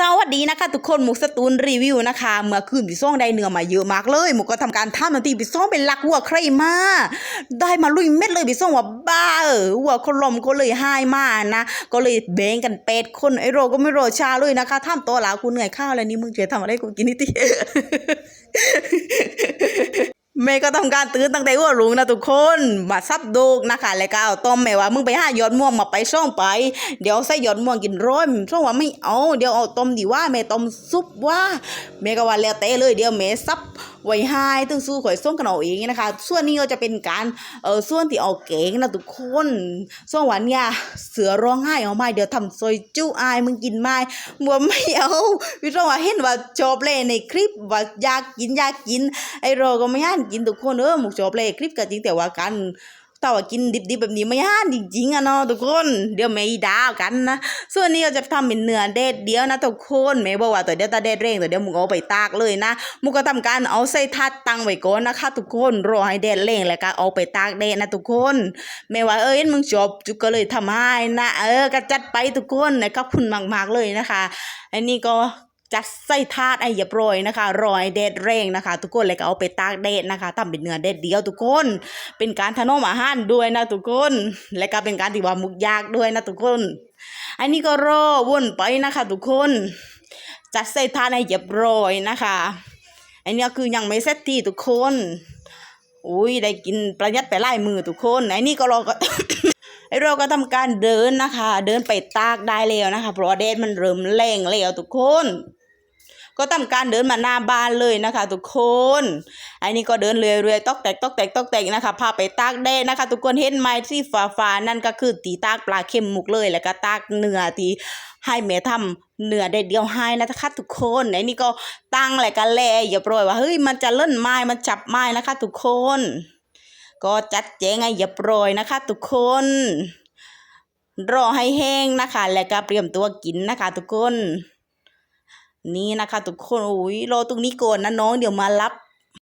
สวัสดีนะคะทุกคนหมูสตูนรีวิวนะคะ เมื่อคืนพี่ซ่องได้เนื้อมาเยอะมากเลยหมูก็ทำการท่ามันาทีพี่ซ่องเป็นลักวัวใครมาได้มาลุยเม็ดเลยพี่ซ่องว่าบ้าเออวัวคนลมก็เลยให้มานะ ก็เลยแบ่งกันเป็ดคนไอโรก็ไม่โรชาเลยนะคะท่ามตัวหลากูเหนื่อยข้าวแล้วนี่มึงจะทำอะไรกูกินนิดที แม่ก็ทำการตื่นตั้งแต่หัวลุงนะทุกคนมาซับดูกนะคะแล้วก็เอาต้มแม่ว่ามึงไปหายอดม่วงมาไปช่องไป เดี๋ยวใส่ยอดม่วงกินร้อนช่องว่าไม่เอาเดี๋ยวเอาต้มดีว่าแม่ต้มซุปว่าแม่ก็ว่าแล้วเตะเลยเดี๋ยวแม่ซับ ไว้ให้ตึงสู้ข่อยส่งกันเอาเองนะคะ ส่วนนี้ก็จะเป็นการเออส่วนที่เอาเก่งนะทุกคนส่วนวันเนี่ยเสือร้องไห้เอาไม้เดี๋ยวทำซอยจุ้อายมึงกินไม้มัวไม่เอาพี่ร้องว่าเห็นว่าจบเลยในคลิปว่าอยากกินอยากกินไอเรก็ไม่ห่านกินทุกคนเออหมูจบเลยคลิปก็จริงแต่ว่ากัน แต่ว่ากินดิบๆแบบนี้ไม่ยานจริงๆอะเนาะทุกคน เดี๋ยวไม่ด่ากันนะ ส่วนนี้เราจะทำเป็นเนื้อเด็ดเดียวนะทุกคนแม่บอกว่าตัวเดียวตาเด็ดเร่งตัวเดียวมึงเอาไปตากเลยนะมึงก็ทำการเอาใส่ทัดตังไว้ก่อนนะคะ ทุกคนรอให้เด็ดเร่งแล้วก็เอาไปตากเด็ดนะทุกคนแม่ว่าเอ้ยมึงจบจุกก็เลยทำให้นะ เออก็จัดไปทุกคนนะขอบคุณมากๆเลยนะคะ อันนี้ก็ จัดใส่ถาดไอ้เรียบร้อยนะคะรอยเด็ดเร่งนะคะ ทุกคนเลยก็เอาไปตากแดดนะคะทำเป็นเนื้อเด็ดเดียวทุกคน เป็นการถนอมอาหารด้วยนะทุกคน และก็เป็นการที่ว่ามุกยากด้วยนะทุกคน อันนี้ก็รอวนไปนะคะ ทุกคน จัดใส่ถาดให้เรียบร้อยนะคะอันนี้คือยังไม่เสร็จที่ทุกคนอุ้ยได้กินประยัดไปไล่มือทุกคนอันนี้ก็เรอก็ไอเราก็ทำการเดินนะคะ เดินไปตากได้แล้วนะคะ เพราะว่าแดดมันเริ่มแรงแล้วทุกคน ก็ทำการเดินมาหน้าบ้านเลยนะคะ ทุกคนอันนี้ก็เดินเรื่อยๆตอกแตกตอกแตกตอกแตกนะคะพาไปตากแดดนะคะ ทุกคนเห็นไหมที่ฟ้าฟ้านั่นก็คือตีตากปลาเค็มมุกเลยแล้วก็ตากเนื้อที่ให้แม่ทำเนื้อได้เดียวให้นะคะทุกคนอันนี้ก็ตั้งแหละก็แลอย่าปล่อยว่าเฮ้ยมันจะเล่นไม้มันจับไม้นะคะ ทุกคน ก็จัดแจงให้อย่าปล่อยนะคะ ทุกคนรอให้แห้งนะคะ แล้วก็เตรียมตัวกินนะคะ ทุกคน นี่นะคะ ทุกคนโอ้ยรอตรงนี้ก่อนนะน้องเดี๋ยวมารับ